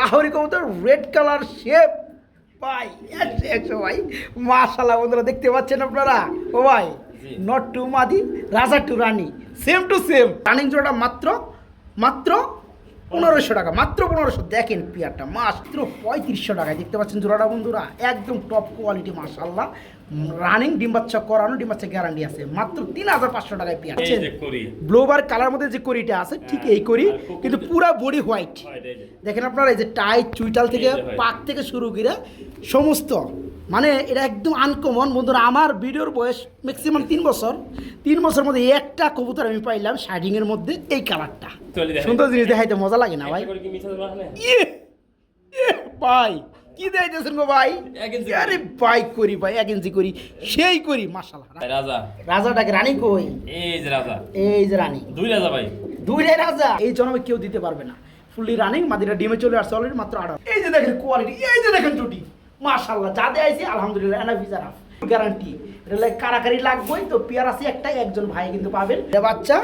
লাহোরি কবুতর red colour shape ভাই একশো একশো ভাই। মাশাল্লাহ বন্ধুরা দেখতে পাচ্ছেন আপনারা? ও ভাই নট টু মাদি রাজা টু রানী। সেম টু সেম রানিং জোড়াটা মাত্র মাত্র পনেরোশো টাকা মাত্র পনেরোশো। দেখেন পেয়ারটা মাত্র পঁয়ত্রিশশো টাকায়। দেখতে পাচ্ছেন জোড়াটা বন্ধুরা একদম টপ কোয়ালিটি মাশাল্লাহ রানিং ডিম বাচ্চা করানো ডিম বাচ্চা গ্যারান্টি আছে। মাত্র তিন হাজার পাঁচশো টাকায় পেয়ার। যে ব্লোবার কালার মধ্যে যে করিটা আছে ঠিক এই করি কিন্তু পুরা বডি হোয়াইট হয়। দেখেন আপনারা এই যে টাই চুইটাল থেকে হয়। পাক থেকে শুরু করে সমস্ত মানে এটা একদম আনকমন বন্ধুরা আমার ভিডিওর বয়স ম্যাক্সিমাম তিন বছর। তিন বছর মধ্যে একটা কবুতর আমি পাইলাম শার্টিং এর মধ্যে এই কালারটা সুন্দর জিনিস দেখাইতে মজা লাগে না ভাই? ইয়ে ইয়ে, ভাই কি দেখাইতেছেন গো ভাই? আরে বাইক করি ভাই ইঞ্চি করি সেই করি মাসাল্লাহ রাজা। রাজাটাকে রানী কই? এই যে রাজা। এই যে রানী। দুই রাজা ভাই। দুইটাই রাজা? এই জন্মে কেউ দিতে পারবে না। ফুললি রানিং মাদিরা ডিমে চলে আসছে অলরেডি মাত্র আড়া এই যে দেখেন কোয়ালিটি এই যে দেখেন টুটি। মাশাল্লাহ যা দেয় আলহামদুলিল্লাহ এনাফ গ্যারান্টি এটা কারাকারি লাগবেই তো পেয়ার আছে একটাই একজন ভাই কিন্তু পাবেন। এটা বাচ্চা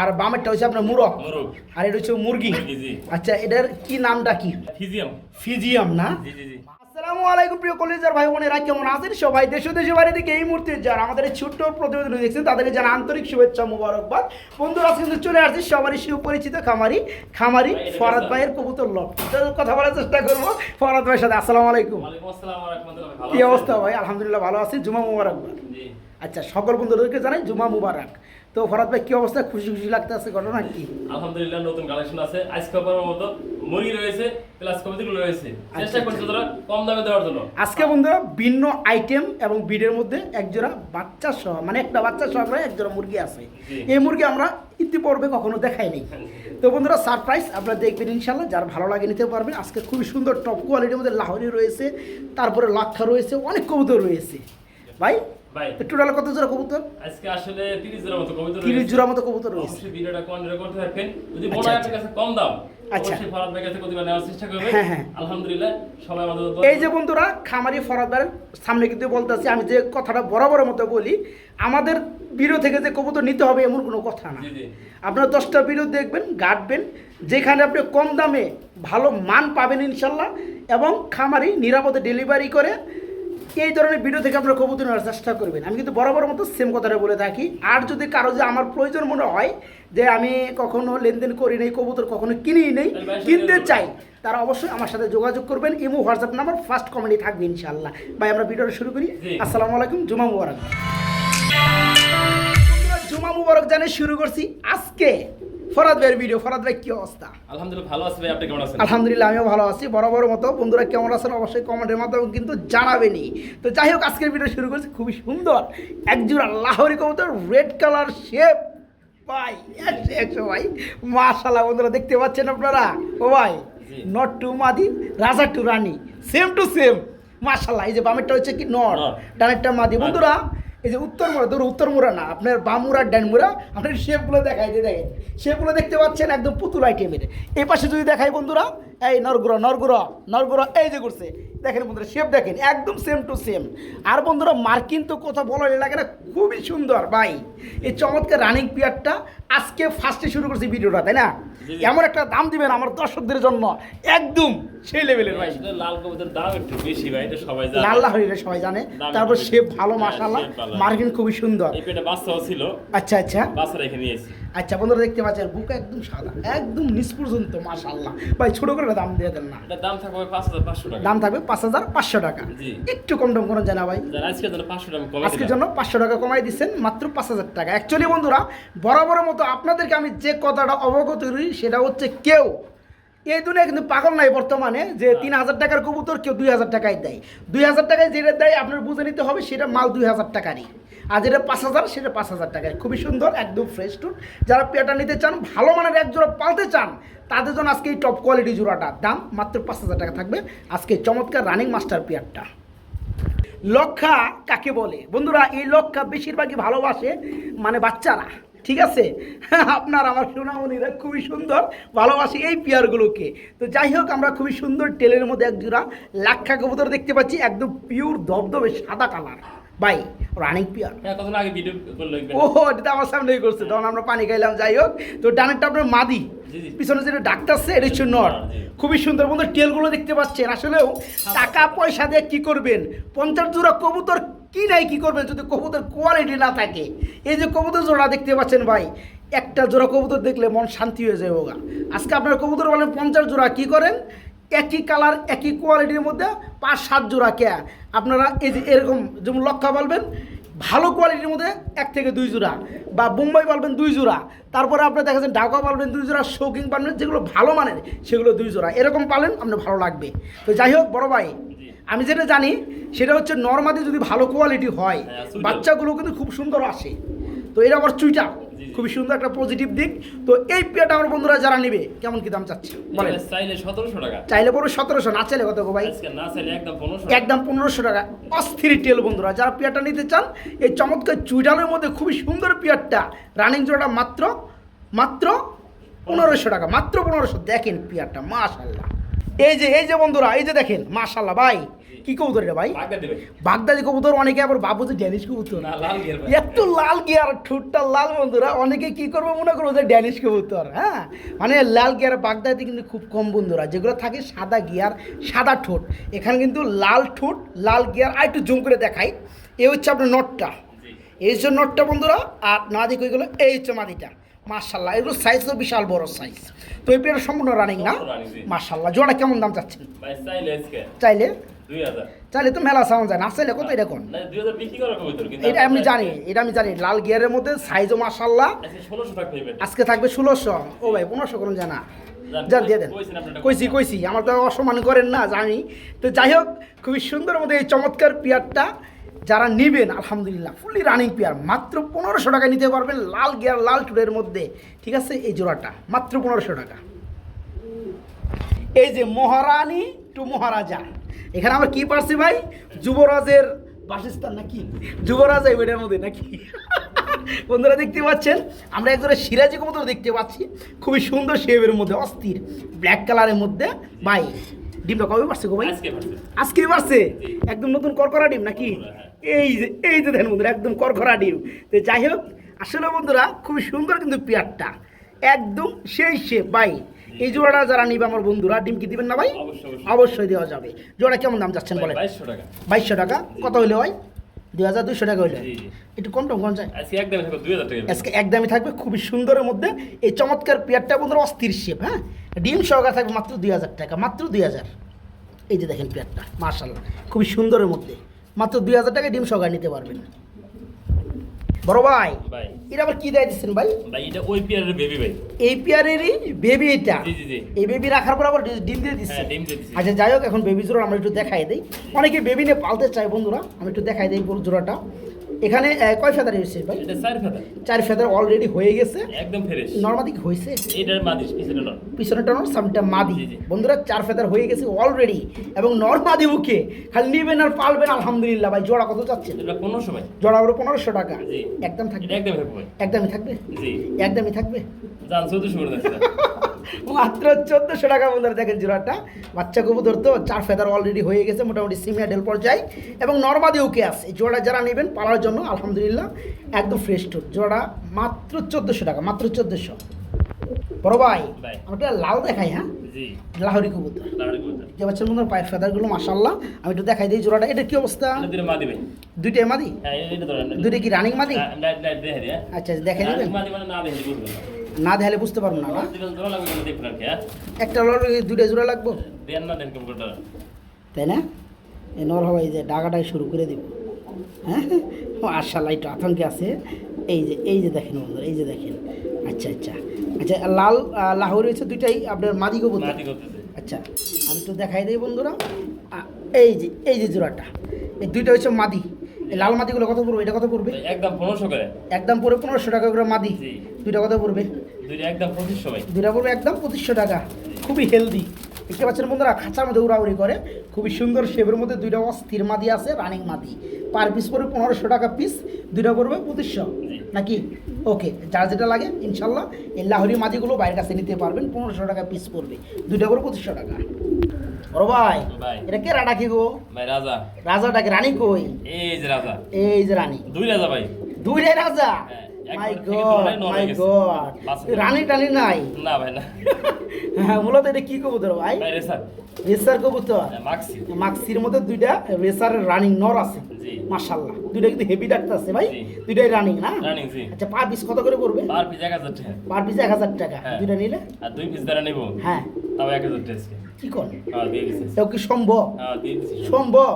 আর বামেরটা হচ্ছে আপনার মুরগ। আর এটা হচ্ছে মুরগি। আচ্ছা এটার কি নামটা কি? ফিজিয়াম। ফিজিয়াম না? আসসালামু আলাইকুম প্রিয় কলেজের ভাই বোনেরা কেমন আছেন? সবাই দেশ ও দেশের বাইরে থেকে এই মুহূর্তে যারা আমাদের এই ছোট্ট প্রতিবেদন দেখছেন তাদেরকে আন্তরিক শুভেচ্ছা মুবারকবাদ। বন্ধুরা আজকে কিন্তু চলে আসছি সবারই সুপরিচিত খামারি খামারি ফরাদ ভাইয়ের কবুতর তো কথা বলার চেষ্টা করব ফরাদ ভাইয়ের সাথে। আসসালামু আলাইকুম। কি অবস্থা ভাই? আলহামদুলিল্লাহ ভালো আছি। জুমা মুবারকবাদ আচ্ছা সকল বন্ধুদেরকে জানাই জুমা মুবারক। তো ফরাদ ভাই কি অবস্থা? খুশি খুশি লাগতেছে ঘটনা কি? আলহামদুলিল্লাহ নতুন কালেকশন আছে। আজকে আপনার মতো মুরগি রয়েছে প্লাস কবিতাগুলো রয়েছে। চেষ্টা করছি তোরা কম দামে দেওয়ার জন্য। আজকে বন্ধুরা ভিন্ন আইটেম এবং বিডের মধ্যে একজোড়া বাচ্চা সহ মানে একটা বাচ্চা সহ একজোড়া মুরগি আছে। এই মুরগি আমরা ইতিপূর্বে কখনো দেখাইনি তো বন্ধুরা সারপ্রাইজ আপনারা দেখবেন ইনশাল্লাহ যার ভালো লাগে নিতে পারবেন। আজকে খুবই সুন্দর টপ কোয়ালিটির মধ্যে লাহরি রয়েছে তারপরে লাক্ষা রয়েছে অনেক কবুতর রয়েছে। ভাই ভাই টোটাল কত জোড়া কবুতর? আজকে আসলে 30 জনের মতো জোড়া কবুতর রয়েছে। অবশ্যই ভিডিওটা কন্টিনিউ করতে থাকবেন যদি আচ্ছা, মনে হয় আচ্ছা। আপনার কাছে কম দাম আচ্ছা। ফরাদ ভাইয়ের কাছে প্রতিবার নেওয়ার চেষ্টা করবেন। হ্যাঁ, হ্যাঁ। আলহামদুলিল্লাহ সবাই আমাদের এই যে বন্ধুরা খামারি ফরাদারের সামনে কিন্তু বলতেছি আমি যে কথাটা বরাবর মতো বলি আমাদের বিরো থেকে যে কবুতর নিতে হবে এমন কোনো কথা না। আপনারা দশটা ভিডিও দেখবেন গাঁটবেন যেখানে আপনি কম দামে ভালো মান পাবেন ইনশাল্লাহ এবং খামারি নিরাপদে ডেলিভারি করে এই ধরনের ভিডিও থেকে আপনারা কবুতর নেওয়ার চেষ্টা করবেন। আমি কিন্তু বরাবর মতো সেম কথাটা বলে থাকি। আর যদি কারও যে আমার প্রয়োজন মনে হয় যে আমি কখনো লেনদেন করি নেই কবুতর কখনো কিনেই নেই কিনতে চাই তারা অবশ্যই আমার সাথে যোগাযোগ করবেন। ইমো হোয়াটসঅ্যাপ নাম্বার ফার্স্ট কমেন্টে থাকবে ইনশাল্লাহ ভাই আমরা ভিডিওটা শুরু করি। আসসালামু আলাইকুম জুমা মুবারক। জুমা মুবারক জানে শুরু করছি। আজকে ফরাদ ভাইয়ের ভিডিও ফরাদ ভাই কি অবস্থা? আলহামদুলিল্লাহ ভালো আছে ভাই আপনি কেমন আছেন? আলহামদুলিল্লাহ আমিও ভালো আছি। বরাবর মতো বন্ধুরা কেমন আছেন অবশ্যই কমেন্টের মাধ্যমে কিন্তু জানাবেনই। তো যাই হোক আজকের ভিডিও শুরু করছি খুবই সুন্দর। একজোড়া লাহোরি কবুতর রেড কালার শেপ ভাই একশো একশো ভাই। মাশাল্লাহ বন্ধুরা দেখতে পাচ্ছেন আপনারা? ও ভাই নট টু মাদি রাজা টু রানী সেম টু সেম মাশাল্লাহ এই যে বামেরটা হচ্ছে কি নর। ডানেরটা মাদি বন্ধুরা এই যে উত্তর মুড়া, ধরো উত্তর মুড়া না, আপনার বামুরা ডান মুড়া, আপনার শেপগুলো দেখাই দিয়ে দেখেন শেপগুলো দেখতে পাচ্ছেন একদম পুতুল আইটেমের এই পাশে যদি দেখাই বন্ধুরা, এই নরগুড়া নরগুড়া নরগুড়া, এই যে করছে দেখেন বন্ধুরা শেপ দেখেন, একদম সেম টু সেম আর বন্ধুরা, মার্কিন তো কথা বলার লাগে না, খুবই সুন্দর, ভাই। এই চমৎকার রানিং পিয়ারটা আজকে ফার্স্টে শুরু করছি ভিডিওটা তাই না। এমন একটা দাম দিবেন আমার দর্শকদের জন্য। একদম সেই লেভেলের ভাই। লাল কবুতর দাম একটু বেশি ভাই এটা সবাই জানে। হরিণে সবাই জানে। তারপর সে ভালো হ্যাঁ, ভালো। মার্কিন খুবই সুন্দর। এটা বাচ্চাও ছিল। আচ্ছা আচ্ছা। বাচ্চা রেখে নিয়েছি আচ্ছা বন্ধুরা দেখতে পাচ্ছেন বুক একদম সাদা একদম নিচ পর্যন্ত মাশাল্লাহ ভাই ছোট করে দাম দিয়ে দেন না। এটা দাম থাকবে পাঁচ হাজার পাঁচশো টাকা। দাম থাকবে পাঁচ হাজার পাঁচশো টাকা। জি। একটু কম টম কোনো জানা ভাই। আজকের জন্য পাঁচশো টাকা আজকের জন্য পাঁচশো টাকা কমাই দিচ্ছেন মাত্র পাঁচ হাজার টাকা। অ্যাকচুয়ালি বন্ধুরা বরাবর মতো আপনাদেরকে আমি যে কথাটা অবগত করি সেটা হচ্ছে কেউ এই দুনিয়া কিন্তু পাগল নাই বর্তমানে যে তিন হাজার টাকার কবুতর কেউ দুই হাজার টাকায় দেয়। দুই হাজার টাকায় যেটা দেয় আপনার বুঝে নিতে হবে সেটা মাল দুই হাজার টাকারই। আর যেটা পাঁচ হাজার সেটা পাঁচ হাজার টাকায় খুবই সুন্দর একদম ফ্রেশ টুন যারা পেয়াটা নিতে চান ভালো মানের এক জোড়া পালতে চান তাদের জন্য আজকে এই টপ কোয়ালিটি জোড়াটা। দাম মাত্র পাঁচ হাজার টাকা থাকবে। আজকে চমৎকার রানিং মাস্টার পেয়ারটা। লক্ষা কাকে বলে? বন্ধুরা এই লক্ষা বেশিরভাগই ভালোবাসে মানে বাচ্চারা। ঠিক আছে? আপনার আমার সোনামণিরা খুবই সুন্দর ভালোবাসি এই পেয়ারগুলোকে। তো যাই হোক আমরা খুবই সুন্দর টেলের মধ্যে এক জোড়া লাক্ষা কবুতর দেখতে পাচ্ছি একদম পিওর দবদবে সাদা কালার ভাই রানিং পিয়ার ও এটা আমার সামনেই করছে তখন আমরা পানি খাইলাম যাই হোক। তো ডানেরটা আপনার মাদি। পিছনে যেটা ডাক্তারছে এটা হচ্ছে জি। খুবই সুন্দর বন্ধু টেলগুলো দেখতে পাচ্ছেন। আসলেও টাকা পয়সা দিয়ে কি করবেন? পঞ্চাশ জোড়া কবুতর কি নাই কি করবেন যদি কবুতর কোয়ালিটি না থাকে? এই যে কবুতর জোড়া দেখতে পাচ্ছেন ভাই, একটা জোড়া কবুতর দেখলে মন শান্তি হয়ে যায় ওগা। আজকে আপনার কবুতর বলেন পঞ্চাশ জোড়া, কি করেন? একই কালার একই কোয়ালিটির মধ্যে পাঁচ, সাত জোড়া কে? আপনারা এই যে এরকম যেমন লক্ষা বলবেন, ভালো কোয়ালিটির মধ্যে এক থেকে দুই জোড়া। বা বোম্বাই পালবেন দুই জোড়া। তারপরে আপনি দেখেছেন ঢাকা পালবেন দুই জোড়া শৌকিং পালবেন যেগুলো ভালো মানের সেগুলো দুই জোড়া। এরকম পালেন, আপনার ভালো লাগবে। তো যাই হোক, বড় ভাই। আমি যেটা জানি সেটা হচ্ছে নর্মাদি যদি ভালো কোয়ালিটি হয় হ্যাঁ, বাচ্চাগুলো কিন্তু খুব সুন্দর আসে। তো এটা আবার চুইটা। খুবই সুন্দর একটা পজিটিভ দিক। তো এই পেয়াটা আমার বন্ধুরা যারা নেবে কেমন কি দাম চাচ্ছে? বলেন। চাইলে সতেরোশো টাকা। চাইলে পড়বে সতেরোশো না চাইলে কত গো ভাই? না চাইলে একদম পনেরোশো। টাকা। অস্থির টেল বন্ধুরা যারা পেয়ারটা নিতে চান এই চমৎকার চুইডালের মধ্যে খুবই সুন্দর পেয়ারটা রানিং জোড়াটা মাত্র মাত্র পনেরোশো টাকা মাত্র পনেরোশো। দেখেন পেয়ারটা মাশাল্লাহ এই যে এই যে বন্ধুরা এই যে দেখেন মাশাল্লাহ ভাই। কি কবুতর রে ভাই? বাগদাদি কবুতর অনেকে আবার বাবু যে ড্যানিশ কবুতর। না লাল গিয়ার এত লাল গিয়ার ঠোঁটটা লাল বন্ধুরা অনেকে কি করব মনে করব যে ড্যানিশ কবুতর হ্যাঁ? মানে লাল গিয়ার বাগদাদি কিন্তু খুব কম বন্ধুরা। যেগুলো থাকে সাদা গিয়ার সাদা ঠোঁট। এখানে কিন্তু লাল ঠোঁট লাল গিয়ার আর একটু জুম করে দেখাই। এ হচ্ছে আপনার নটটা। এই হচ্ছে নটটা বন্ধুরা আর না দেখো গেলো এই হচ্ছে মাদিটা মার্শাল্লাহ এগুলো সাইজ তো বিশাল বড় সাইজ তো এই পেয়ারটা সম্পূর্ণ রানিং না? মার্শাল্লাহ জোড়া কেমন দাম চাচ্ছেন? চাইলে? চাইলে তো মেলা সাউন্ড যায় না। চাইলে কত এরকম এটা আমি জানি এটা আমি জানি। লাল গিয়ারের মধ্যে সাইজও মার্শাল্লাহ আজকে থাকবে ষোলোশো। ও ভাই পনেরোশো করুন জানা যান, দিয়ে দেন। কইছি কইছি। আমার তো অসম্মান করেন না জানি। তো যাই হোক খুবই সুন্দর মধ্যে এই চমৎকার পেয়ারটা যারা নেবেন আলহামদুলিল্লাহ ফুলি রানিং পেয়ার মাত্র পনেরোশো টাকা নিতে পারবেন লাল গিয়ার লাল টুরের মধ্যে। ঠিক আছে? এই জোড়াটা মাত্র পনেরোশো টাকা। এই যে মহারানী টু মহারাজা। এখানে আমরা কি পারছি ভাই? যুবরাজের বাসস্থান নাকি? যুবরাজ এই বেডের মধ্যে নাকি? বন্ধুরা দেখতে পাচ্ছেন আমরা একজনের সিরাজি কবুতর দেখতে পাচ্ছি। খুবই সুন্দর শেপের মধ্যে অস্থির ব্ল্যাক কালারের মধ্যে। ভাই ডিমটা কবে পারছে গো ভাই? আজকে পারছে। একদম নতুন করকরা ডিম নাকি? এই যে এই যে দেখেন বন্ধুরা একদম করকরা ডিম। তো যাই হোক আসলে বন্ধুরা খুবই সুন্দর কিন্তু পেয়ারটা। একদম সেই শেপ ভাই। এই জোড়াটা যারা নিবে আমার বন্ধুরা ডিম কি দিবেন না ভাই? অবশ্যই দেওয়া যাবে। জোড়া কেমন দাম যাচ্ছেন বলেন? বাইশশো টাকা। বাইশশো টাকা? কত হইলে হয় দুই হাজার দুইশো টাকা হইলে। একটু কম টম কম যায় আজকে একদমই থাকবে খুবই সুন্দরের মধ্যে। এই চমৎকার পেয়ারটা বন্ধুরা অস্থির শেপ হ্যাঁ? ডিম সহকারে থাকবে মাত্র দুই হাজার টাকা মাত্র দুই হাজার। এই যে দেখেন পেয়ারটা মার্শাল্লাহ খুবই সুন্দরের মধ্যে। মাত্র দুই হাজার টাকা ডিম সহকারে নিতে পারবেন। বড় ভাই এটা আবার কি দেয় দিচ্ছেন ভাই? ভাই এটা ওই পিয়ারের বেবি ভাই। এই পেয়ারেরই বেবি এটা। এই বেবি রাখার পর আবার ডিম দিয়ে দিচ্ছে। হ্যাঁ ডিম দিয়ে দিছি আচ্ছা যাই হোক এখন বেবি জোড়া আমরা একটু দেখাই দিই। অনেকে বেবি নিয়ে পালতে চায় বন্ধুরা আমি একটু দেখাই দিই গরু জোড়াটা। এখানে কয় ফেদার এসেছে ভাই? এটা চার ফেদা চার ফেদার অলরেডি হয়ে গেছে। একদম ফ্রেশ নর্মাদিক হয়েছে। এটার মাদিস পিছনে নন পিছনেটা নর সামটা মাদি। বন্ধুরা চার ফেদার হয়ে গেছে অলরেডি এবং নর্মাদি মুখে খালি নিবেন আর পালবেন আলহামদুলিল্লাহ ভাই। জোড়া কত যাচ্ছে এটা পনেরোশো ভাই। জোড়া হলো পনেরোশো টাকা। জি। একদম থাকবে। এটা একদম থাকবে একদমই থাকবে? জি। একদমই থাকবে? যান চৌদ্দশো করে যাচ্ছে মাত্র চোদ্দোশো টাকা বন্ধুরা দেখেন জোড়াটা বাচ্চা কবুতর তো চার ফেদার অলরেডি হয়ে গেছে মোটামুটি সিমিয়া ডেল পর্যায়ে। এবং নর্মাদি ওকে আছে। এই জোড়া যারা নেবেন পালার জন্য আলহামদুলিল্লাহ একদম ফ্রেশ টুট জোড়া মাত্র চোদ্দোশো টাকা মাত্র চোদ্দোশো। বড় ভাই। ওটা লাল দেখাই হ্যাঁ? লাহরি কবুতর। যে বাচ্চার মধ্যে পায়ের ফেদারগুলো মাসাল্লাহ আমি একটু দেখাই দিই জোড়াটা। এটা কি অবস্থা? দুইটাই মাদি হ্যাঁ দুইটা কি রানিং মাদি? লাইট দেখে দিয়ে আচ্ছা দেখে নেবেন না দেখালে বুঝতে পারব না হ্যাঁ? একটা লড়ে দুইটা জোড়া লাগবো? তাই না? এই নর হওয়াই যে ডাকাটাই শুরু করে দিব। হ্যাঁ? মার্শাল্লাহ একটু আতঙ্কে আছে। এই যে এই যে দেখেন বন্ধুরা এই যে দেখেন। আচ্ছা আচ্ছা। আচ্ছা লাল লাহোর হয়েছে দুইটাই আপনার মাদি মাদি আচ্ছা আমি একটু দেখাই দিই বন্ধুরা। এই যে এই যে জোড়াটা এই দুইটা হচ্ছে মাদি। এই লাল মাদিগুলো কত পড়বে? এটা কত পড়বে? একদম পনেরোশো করে। একদম পড়বে পনেরোশো টাকা করে মাদি। দুইটা কত পড়বে? দুইটা একদম পঁচিশশো পড়বে একদম পঁচিশশো টাকা। খুবই হেলদি দেখতে পাচ্ছেন বন্ধুরা খাঁচার মধ্যে উড়াউড়ি করে। খুবই সুন্দর শেপের মধ্যে দুইটা অস্থির মাদি আছে রানিং মাদি। পার পিস পড়বে পনেরোশো টাকা পিস দুইটা পড়বে পঁচিশশো। নাকি? ওকে যার যেটা লাগে ইনশাল্লাহ এই লাহরি মাদিগুলো বাইরের কাছে নিতে পারবেন পনেরোশো টাকা পিস পড়বে। দুইটা করে পঁচিশশো টাকা। বড় ভাই। এটা কে রাডা কি গো? ভাই রাজা। রাজাটাকে রানী কই? এই যে রাজা। এই যে রানী। দুই রাজা ভাই। দুইটাই রাজা? হ্যাঁ, মাই গড মাই গড বাঁচা টানি নাই? না ভাই না। হ্যাঁ মূলত এটা কি কবুতর ভাই? ভাই রেসার। রেসার কবুতর? মাক্সি। মাক্সির মধ্যে দুইটা রেসারের রানিং নর আছে। জি। মাশাল্লাহ দুইটা কিন্তু হেভি ডাক্তার আছে ভাই। দুইটাই রানিং না? রানিং জি। আচ্ছা পার পিস কত করে পড়বে? পার পিস এক হাজার টাকা। পার পিস এক হাজার টাকা। হ্যাঁ। দুইটা নিলে? আর দুই পিস দ্বারা নেব। হ্যাঁ। তাও এক হাজার টাকা কি কর? হ্যাঁ দিয়ে দিচ্ছি কি সম্ভব? হ্যাঁ দিয়ে সম্ভব?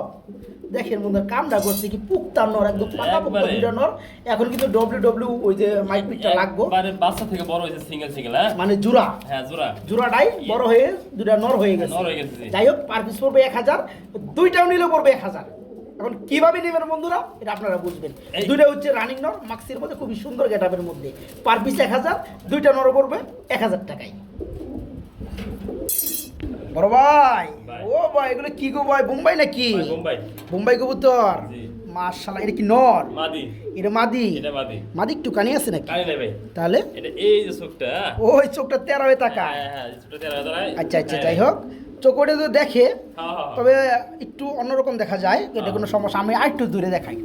দেখেন বন্ধুরা কামটা করছে কি পুক্তার নর একদম পাকা পুক্তা। দুইটা নর। এখন কিন্তু ডব্লিউ ডব্লিউ ওই যে মাইক পিকটা লাগবো। একবারে বাচ্চা থেকে বড় হয়েছে সিঙ্গেল সিঙ্গেল হ্যাঁ? মানে জোড়া হ্যাঁ জোড়া জোড়াটাই বড় হয়ে দুইটা নর হয়ে গেছে। নর হয়ে গেছে, যাই হোক পার পিস পড়বে এক হাজার। দুইটাও নিলে পড়বে এক হাজার। এখন কীভাবে নেবেন বন্ধুরা এটা আপনারা বুঝবেন। দুইটা হচ্ছে রানিং নর মাক্সির মধ্যে খুবই সুন্দর গেটআপের মধ্যে। পার পিস এক হাজার দুইটা নর পড়বে এক হাজার টাকায়। বড় ভাই। ও ভাই এগুলো কি গো ভাই বোম্বাই নাকি? বোম্বাই। কবুতর? মাশাআল্লাহ এটা কি নর? মাদি। এটা মাদি? এটা মাদি। মাদি একটু কানে আছে নাকি? কানে নাই ভাই। তাহলে? এটা এই যে চোখটা হ্যাঁ? ওই চোখটা তেরো হয়ে তাকায় হ্যাঁ হ্যাঁ চোখটা তেরো। আচ্ছা আচ্ছা হ্যাঁ। যাই হোক। চোখ ওটা যদি দেখে হ্যাঁ, হ্যাঁ, হ্যাঁ। তবে একটু অন্যরকম দেখা যায় এটা কোনো সমস্যা আমি আর একটু দূরে দেখাই।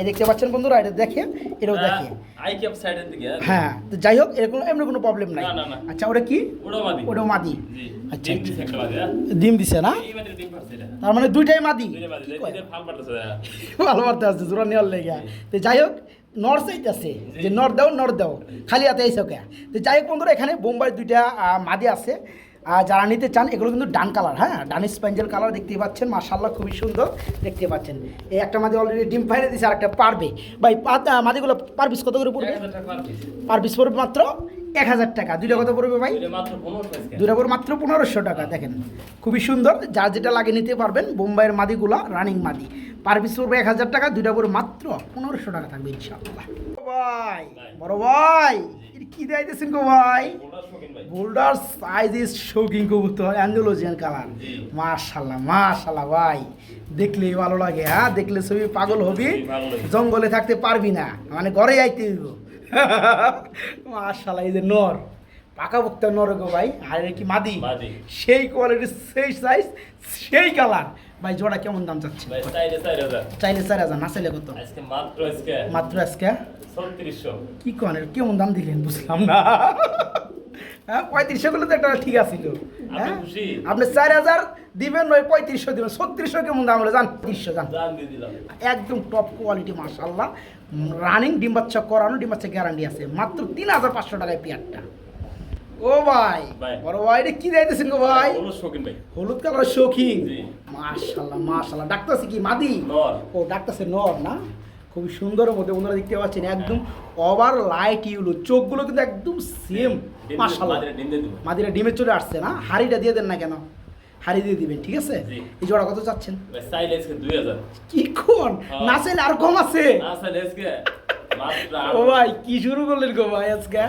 এই দেখতে পাচ্ছেন বন্ধুরা এটা দেখে এটাও দেখে। হ্যাঁ? তো যাই হোক এরকম এমনি কোনো প্রবলেম নাই। আচ্ছা ওটা কি? ওটাও মাদি। আচ্ছা, ডিম আচ্ছা। দিছে দিছে না? তার মানে দুইটাই মাদি? কি। ভালো মারতে আসছে জোড়া নেওয়ার লেগে। তো যাই হোক নর চাইতেছে যে নর দাও নর দাও। খালি হাতে এই সকে তো যাই হোক বন্ধুরা এখানে বোম্বাই দুইটা মাদি আছে। যারা নিতে চান এগুলো কিন্তু ডান কালার হ্যাঁ? ডান স্পেঞ্জেল কালার দেখতে পাচ্ছেন মাশাল্লাহ খুবই সুন্দর দেখতে পাচ্ছেন। এই একটা মাদি অলরেডি ডিম ফাইনে দিছে আর একটা পারবে। ভাই মাদিগুলো পার পিস কত করে পড়বে। পার পিস পড়বে মাত্র এক হাজার টাকা। দুইটা কত পড়বে ভাই? দুইটা করে মাত্র পনেরোশো টাকা দেখেন। খুবই সুন্দর যার যেটা লাগে নিতে পারবেন বোম্বাইয়ের মাদিগুলা রানিং মাদি। পার পিস পড়বে এক হাজার টাকা দুইটা করে মাত্র পনেরোশো টাকা থাকবে ইনশাআল্লাহ। ভাই বড় ভাই কি দিতেছেন গো ভাই? বোল্ডার সাইজ ইজ শৌকিং কবুতর অ্যান্ডোলজিয়ান কালার। মাশাল্লাহ মাশাল্লাহ ভাই। দেখলেই ভালো লাগে হ্যাঁ? দেখলে ছবি পাগল হবি। জঙ্গলে থাকতে পারবি না মানে ঘরে আইতে হইব। মাশাল্লাহ এই যে নর পাকা বক্তা নর গো ভাই। আর কি মাদি। সেই কোয়ালিটি সেই সাইজ সেই কালার ভাই জোড়া কেমন দাম চাচ্ছে চাইলে চার হাজার। না চাইলে কত? মাত্র আজকে। কি কন কেমন দাম দিলেন? বুঝলাম না। হ্যাঁ পঁয়ত্রিশশো গুলো তো একটা ঠিক আছিল। হ্যাঁ? আপনি চার হাজার দিবেন নয় পঁয়ত্রিশশো দিবেন। ছত্রিশশো কেমন দাম হলো? জান তিরিশশো জান। একদম টপ কোয়ালিটি মাশাল্লাহ রানিং ডিম বাচ্চা করানো ডিম বাচ্চা গ্যারান্টি আছে। মাত্র তিন হাজার পাঁচশো টাকায় পেয়ারটা। ও ভাই। বড় ভাই কি দিতেছেন গো ভাই? হলুদ শৌখিন ভাই। হলুদ কালার শৌখিন। মাশাল্লাহ মাশাল্লাহ। ডাক্তার কি মাদি? ও ডাক্তারছে নর না? খুবই সুন্দর মধ্যে বন্ধুরা দেখতে পাচ্ছেন একদম ওভার লাইট ইউলো। চোখগুলো কিন্তু একদম সেম। ডিম মাশাল্লাহ। মাদিরা ডিম চলে আসছে না? হাড়িটা দিয়ে দেন না কেন? হাড়ি দিয়ে দিবেন ঠিক আছে? এই জোড়া কত চাচ্ছেন? কি কোন? হ্যাঁ। না চাইলে আর কম আছে। না চাইলে ও ভাই কি শুরু করলেন গো ভাই আজকে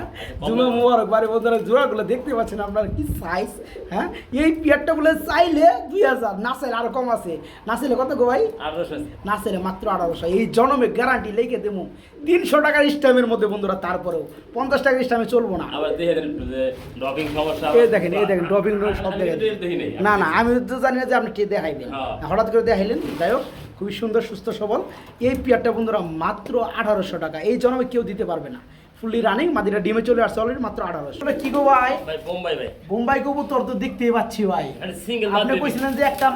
জুমা মুবারক বাড়ি বন্ধুরা জোড়াগুলো দেখতে পাচ্ছেন আপনারা কি সাইজ হ্যাঁ? এই পিয়ারটা বলে চাইলে দুই হাজার না চাইলে আর কম আছে। না চাইলে কত গো ভাই? আঠারোশো না চাইলে মাত্র আঠারোশো। এই জনমে গ্যারান্টি লিখে দেবো। তিনশো টাকার স্ট্যাম্পের মধ্যে বন্ধুরা তারপরেও পঞ্চাশ টাকার স্ট্যাম্পে চলবো না। এই দেখেন এই দেখেন ড্রপিং সব দেখেন। না না আমি তো জানি না যে আপনি কে দেখাইবেন। হ্যাঁ। হঠাৎ করে দেখাইলেন? যাই হোক। খুবই সুন্দর সুস্থ সবল। এই পিয়ারটা বন্ধুরা মাত্র আঠারোশো টাকা। এই জন্মে কেউ দিতে পারবে না। ফুললি রানিং মাদিরা ডিমে চলে আসছে অলরেডি মাত্র আঠারোশো। কি গো ভাই? বোম্বাই ভাই। বোম্বাই কবুতর তো দেখতেই পাচ্ছি ভাই। আপনি কইছিলেন যে একটা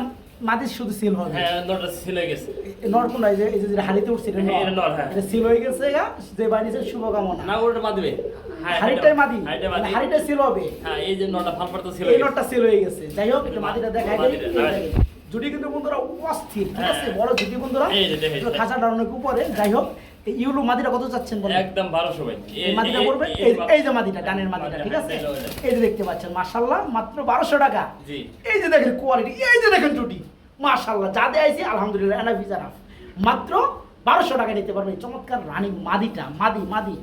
মাদির শুধু সিল হবে। হ্যাঁ নটা ছিল গেছে। নর কোন এই যে এই যে হাড়িতে উঠছে এটা হ্যাঁ, নর, হ্যাঁ। এটা সিল হয়ে গেছে গা। যে বানিয়েছে শুভকামনা। না ওটা মাদবে হাড়িটাই মাদি। হাড়িটা সিল হবে। হ্যাঁ এই যে নটা ফাল পারতো ছিল এই নটটা সেল হয়ে গেছে। যাই হোক দেখাই দেই। মাটিটা, হ্যাঁ। জুটি কিন্তু বন্ধুরা অস্থির ঠিক আছে? হ্যাঁ। বড় জুটি বন্ধুরা খাঁচা অনেক উপরে যাই হোক ইউলু মাদিটা কত চাচ্ছেন বলেন? একদম ভাই। এই মাদিটা পড়বে? এই এই যে মাদিটা ডানের মাদিটা ঠিক আছে? এই যে দেখতে পাচ্ছেন মাশাআল্লাহ মাত্র বারোশো টাকা। জি। এই যে দেখেন কোয়ালিটি এই যে দেখেন জুটি। মাশাআল্লাহ যা দেয়াইছি আলহামদুলিল্লাহ এনাফ ইজ মাত্র বারোশো টাকা নিতে পারবে চমৎকার রানি মাদিটা মাদি মাদি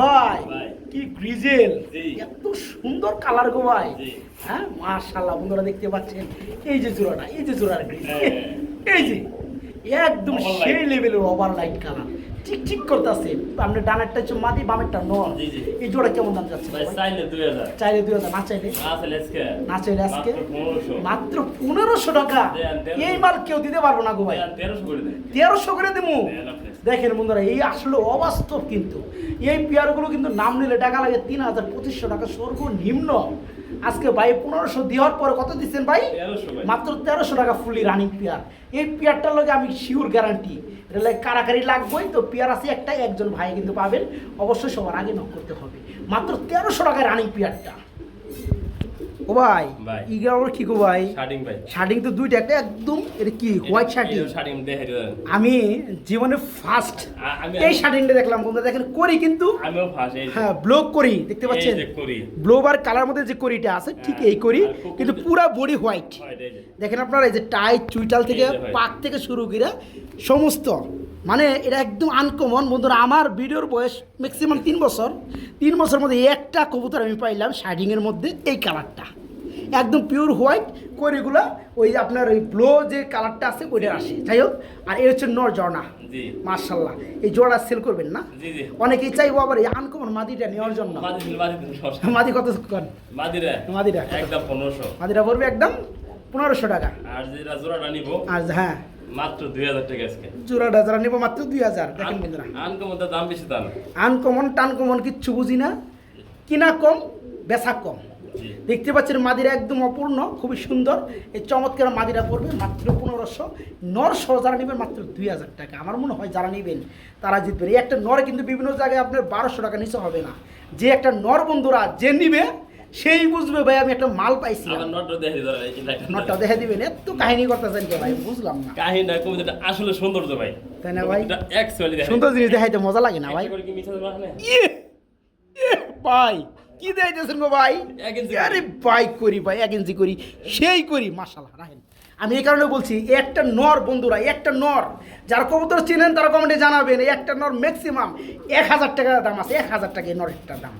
ভাই। কি গ্রিজেল। এত সুন্দর কালার গো ভাই। হ্যাঁ মাশাআল্লাহ বন্ধুরা দেখতে পাচ্ছেন এই যে জোড়াটা এই যে জোড়ার গ্রিজ হ্যাঁ। এই যে একদম। সেই লেভেলের ওভার লাইট কালার ঠিক ঠিক করতেছে। আপনি ডানেরটা হচ্ছে মাদি বামেরটা। এই জোড়া কেমন দাম যাচ্ছে চাইলে দুই হাজার। চাইলে দুই হাজার না চাইলে? না চাইলে আজকে। মাত্র পনেরোশো। টাকা। এই মাল কেউ দিতে পারব না গো ভাই। তেরোশো করে দেয় তেরোশো করে দেবো দেখেন বন্ধুরা এই আসলে অবাস্তব কিন্তু। এই পেয়ারগুলো কিন্তু নাম নিলে টাকা লাগে তিন হাজার পঁচিশশো টাকা সর্বনিম্ন। আজকে ভাই পনেরোশো দেওয়ার পরে কত দিচ্ছেন ভাই? মাত্র তেরোশো টাকা ফুলি রানিং পেয়ার এই পেয়ারটার লগে আমি শিওর গ্যারান্টি এটা লাগে কারাকারি লাগবেই তো পেয়ার আছে একটাই একজন ভাই কিন্তু পাবেন। অবশ্যই সবার আগে নক করতে হবে। মাত্র তেরোশো টাকায় রানিং পেয়ারটা ও ভাই। ইগা কি গো ভাই শার্টিং ভাই শার্টিং তো দুইটা একটা একদম এটা কি হোয়াইট শার্টিং? শার্টিং দেখে আমি জীবনে ফার্স্ট এই শার্টিংটা দেখলাম বন্ধু দেখেন করি কিন্তু আমিও ফার্স্ট হ্যাঁ ব্লক করি দেখতে পাচ্ছেন? করি। ব্লোবার কালার মধ্যে যে করিটা আছে ঠিক এই করি কিন্তু পুরা বডি হোয়াইট হয়। দেখেন আপনারা এই যে টাই চুইটাল থেকে হয়। পাক থেকে শুরু করে সমস্ত মানে এটা একদম আনকমন বন্ধুরা আমার ভিডিওর বয়স ম্যাক্সিমাম তিন বছর। তিন বছর মধ্যে একটা কবুতর আমি পাইলাম শার্টিংয়ের মধ্যে এই কালারটা একদম পিওর হোয়াইট করিগুলা ওই যে আপনার ওই ব্লো যে কালারটা আছে ওইটা আসে। যাই হোক আর এর হচ্ছে নর জর্না মার্শাল্লাহ এই জোড়া সেল করবেন না? অনেকেই চাইব আবার এই আনকমন মাদিটা নেওয়ার জন্য। মাদি কত কন? মাদিরা। মাদিরা। একদম পনেরোশো। মাদিরা পড়বে একদম পনেরোশো টাকা। আর যেটা জোড়াটা নিব আর হ্যাঁ। মাত্র দুই হাজার টাকা আজকে। জোড়াটা যারা নেব মাত্র দুই হাজার দেখেন বন্ধুরা। আনকমন তো দাম বেশি দাম। আনকমন টানকমন কিচ্ছু বুঝি না। কিনা কম বেচা কম। দেখতে পাচ্ছেন মাদিরা একদম অপূর্ণ খুবই সুন্দর। এই চমৎকার মাদিরা পড়বে মাত্র পনেরোশো। নর সহ যারা নেবেন মাত্র দুই হাজার টাকা। আমার মনে হয় যারা নেবেন তারা জিতবেন। এই একটা নর কিন্তু বিভিন্ন জায়গায় আপনার বারোশো টাকা নিচে হবে না। যে একটা নর বন্ধুরা যে নিবে সেই বুঝবে ভাই আমি একটা মাল পাইছি নটটা দেখে দিবেন এত কাহিনী করতেছেন কে ভাই বুঝলাম না কাহিনীটা কবিতাটা আসলে সৌন্দর্য ভাই তাই না ভাই? দেখেন। সুন্দর জিনিস দেখাইতে মজা লাগে না ভাই একটা না? ইয়ে! ইয়ে! ভাই কি দেখাইতেছেন গো ভাই আরে বাইক করি ভাই করি সেই করি মাশাল্লাহ রাখেন আমি এই কারণে বলছি একটা নর বন্ধুরা একটা নর যারা কবুতর চেনেন তারা কমেন্টে জানাবেন একটা নর ম্যাক্সিমাম এক হাজার টাকা দাম আছে এক হাজার টাকা এই নরেরটা দাম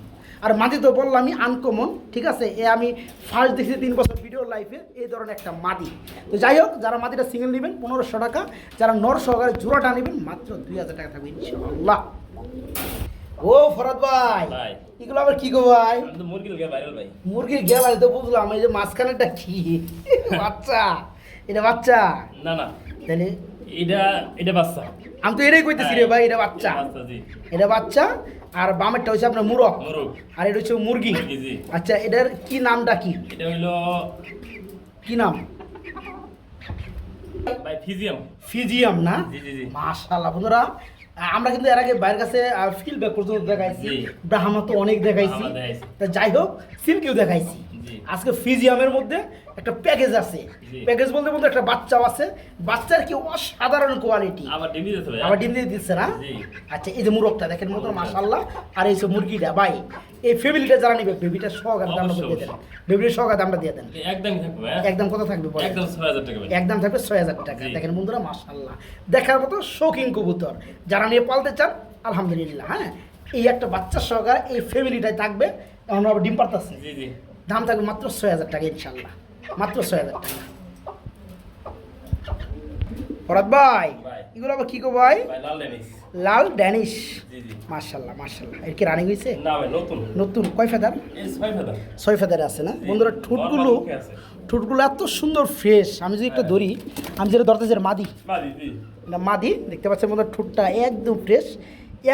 আর মাদি তো বললামই আনকমন ঠিক আছে? এ আমি ফার্স্ট দেখছি তিন বছর ভিডিও লাইফে এই ধরনের একটা মাদি। তো যাই হোক যারা মাদিটা সিঙ্গেল নেবেন পনেরোশো টাকা। যারা নর সহকারে জোড়াটা নেবেন মাত্র দুই হাজার টাকা থাকবে ইনশাআল্লাহ। ও ফরাদ ভাই। এগুলো আবার কি গো ভাই? মুরগির viral ভাই। মুরগির তো বুঝলাম এই যে মাঝখানেটা কি? বাচ্চা। এটা বাচ্চা? না না। তাহলে? এটা এটা বাচ্চা। আমি তো এটাই কইতেছি রে ভাই এটা বাচ্চা। এটা বাচ্চা? আর বামেরটা হচ্ছে আপনার মুরগ। আর এটা হচ্ছে মুরগি। আচ্ছা এটার কি নামটা কি? এটা হইল কি নাম? ফিজিয়াম। ফিজিয়াম না। মাশাআল্লাহ বন্ধুরা আমরা কিন্তু এর আগে বাইরের কাছে ফিল্ড পর্যন্ত দেখাইছি। ব্রাহ্মা তো অনেক দেখাইছি। তা যাই হোক সিল্কিও দেখাইছি। আজকে ফিজিয়ামের মধ্যে একটা প্যাকেজ আছে। প্যাকেজ বলতে বলতে একটা বাচ্চাও আছে। বাচ্চার কি অসাধারণ কোয়ালিটি আবার ডিম দিতে ভাই আবার ডিম দিয়ে দিচ্ছে না। আচ্ছা এই যে মুরগটা দেখেন মতো মাশাল্লাহ আর এই যে মুরগিটা ভাই এই ফ্যামিলিটা যারা নিবে বেবিটা সহকারে দামটা অবশ্যই, দিয়ে দেন। বেবিটা সহকারে দামটা দিয়ে দেন। একদমই থাকবে? একদম কত থাকবে একদম ছয় হাজার টাকা ভাই একদম থাকবে ছয় হাজার টাকা। দেখেন বন্ধুরা মাশাল্লাহ দেখার মতো শৌখিন কবুতর। যারা নিয়ে পালতে চান আলহামদুলিল্লাহ হ্যাঁ? এই একটা বাচ্চা সহকারে এই ফ্যামিলিটাই থাকবে। আবার ডিম পারতেছে জি জি। দাম থাকবে মাত্র ছয় হাজার টাকা ইনশাল্লাহ মাত্র ছয় হাজার টাকা। ফরাদ ভাই। এগুলো আবার কি গো ভাই? লাল ড্যানিশ। মার্শাল্লাহ মার্শাল্লাহ এর কি রানিং হয়েছে নতুন। কয় ফেদার ছয় ফেদার আছে না? বন্ধুরা ঠোঁটগুলো। ঠোঁটগুলো এত সুন্দর ফ্রেশ আমি যদি একটা ধরি আমি যেটা ধরতে চাই মাদি। না মাদি দেখতে পাচ্ছেন বন্ধুরা ঠোঁটটা একদম ফ্রেশ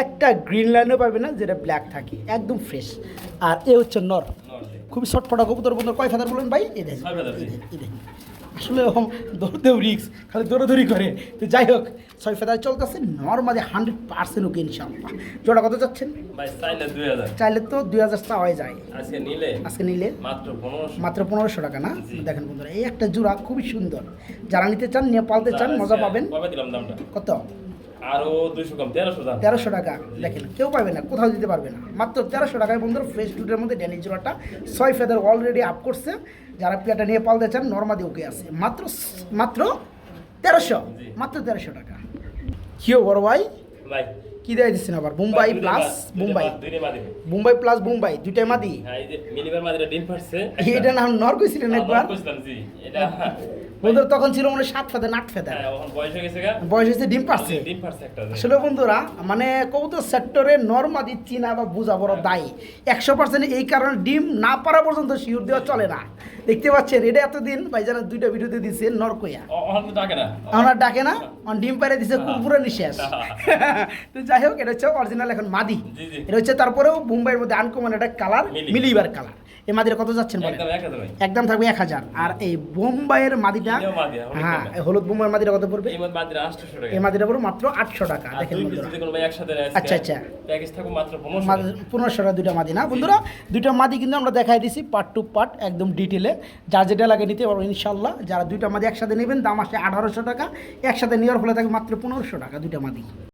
একটা গ্রিন লাইনও পাবে না যেটা ব্ল্যাক থাকে। একদম ফ্রেশ আর এ হচ্ছে নর। খুবই ছটফটা কবুতর বন্ধুর কয় ফেদার বলেন ভাই? এ দেখেন আসলে এরকম দৌড়তেও রিক্স খালি দৌড়াদৌড়ি করে। তো যাই হোক ছয় ফেদার চলতেছে নর্মালি হান্ড্রেড পার্সেন্ট ওকে ইনশাল্লাহ জোড়া কত যাচ্ছেন চাইলে তো দুই হাজার হয়ে যায়। আজকে নিলে? আজকে নিলে? মাত্র পনেরোশো। টাকা না? দেখেন বন্ধুরা এই একটা জোড়া খুবই সুন্দর। যারা নিতে চান নিয়ে পালতে চান মজা পাবেন। কত? আরও দুইশো কম তেরোশো টাকা। দেখেন কেউ পাবে না কোথাও দিতে পারবে না। মাত্র তেরোশো টাকায় বন্ধুরা ফ্রেশ ফুডের মধ্যে ড্যানি জোড়াটা ছয় ফেদার অলরেডি আপ করছে। যারা পেয়াটা নিয়ে পালতে চান নর্মাদি ওকে আছে। মাত্র মাত্র তেরোশো। মাত্র তেরোশো টাকা। কিও বড় ভাই? ভাই। কি দেয় দিচ্ছেন আবার? মুম্বাই প্লাস মুম্বাই। মুম্বাই প্লাস মুম্বাই দুইটাই মাদি? হ্যাঁ, এটা নাম নর কইছিলেন একবার। জি। এটা বন্ধুরা তখন ছিল মনে সাত ফেদা আট ফেদা। হ্যাঁ, বয়স হয়ে হয়েছে ডিম পারছে। আসলে বন্ধুরা মানে কবুতর সেক্টরে নর্মাদি চিনা বা বোঝা বড় দায়ী। একশো পার্সেন্ট এই কারণে ডিম না পারা পর্যন্ত শিওর দেওয়া চলে না। দেখতে পাচ্ছেন এটা এতদিন ভাইজান দুইটা ভিডিওতে দিছে নরকইয়া। আমার ডাকে না। ডিম পারে দিছে পুরো নিঃশ্বাস। তো যাই হোক এটা হচ্ছে অরিজিনাল এখন মাদি। এটা হচ্ছে তারপরেও মুম্বাইয়ের মধ্যে আনকমন একটা কালার মিলিবার। কালার এই মাদিটা কত যাচ্ছেন বলেন? একদম থাকবে এক হাজার। আর এই বোম্বাইয়ের মাদিটা হ্যাঁ হলুদ বোম্বাইয়ের মাদিটা কত পড়বে? এই মাদিরা 800 টাকা। এই মাদিটা পড়বে মাত্র আটশো টাকা। দেখেন আচ্ছা, আচ্ছা। প্যাকেজ থাকবে মাত্র 1500 টাকা। পনেরোশো টাকা দুইটা মাদি। না বন্ধুরা দুইটা মাদি কিন্তু আমরা দেখাই দিছি পার্ট টু পার্ট একদম ডিটেলে যার যেটা লাগে নিতে পারব ইনশাল্লাহ যারা দুইটা মাদি একসাথে নেবেন দাম আসে আঠারোশো টাকা। একসাথে নেওয়ার ফলে থাকে মাত্র পনেরোশো টাকা দুইটা মাদি।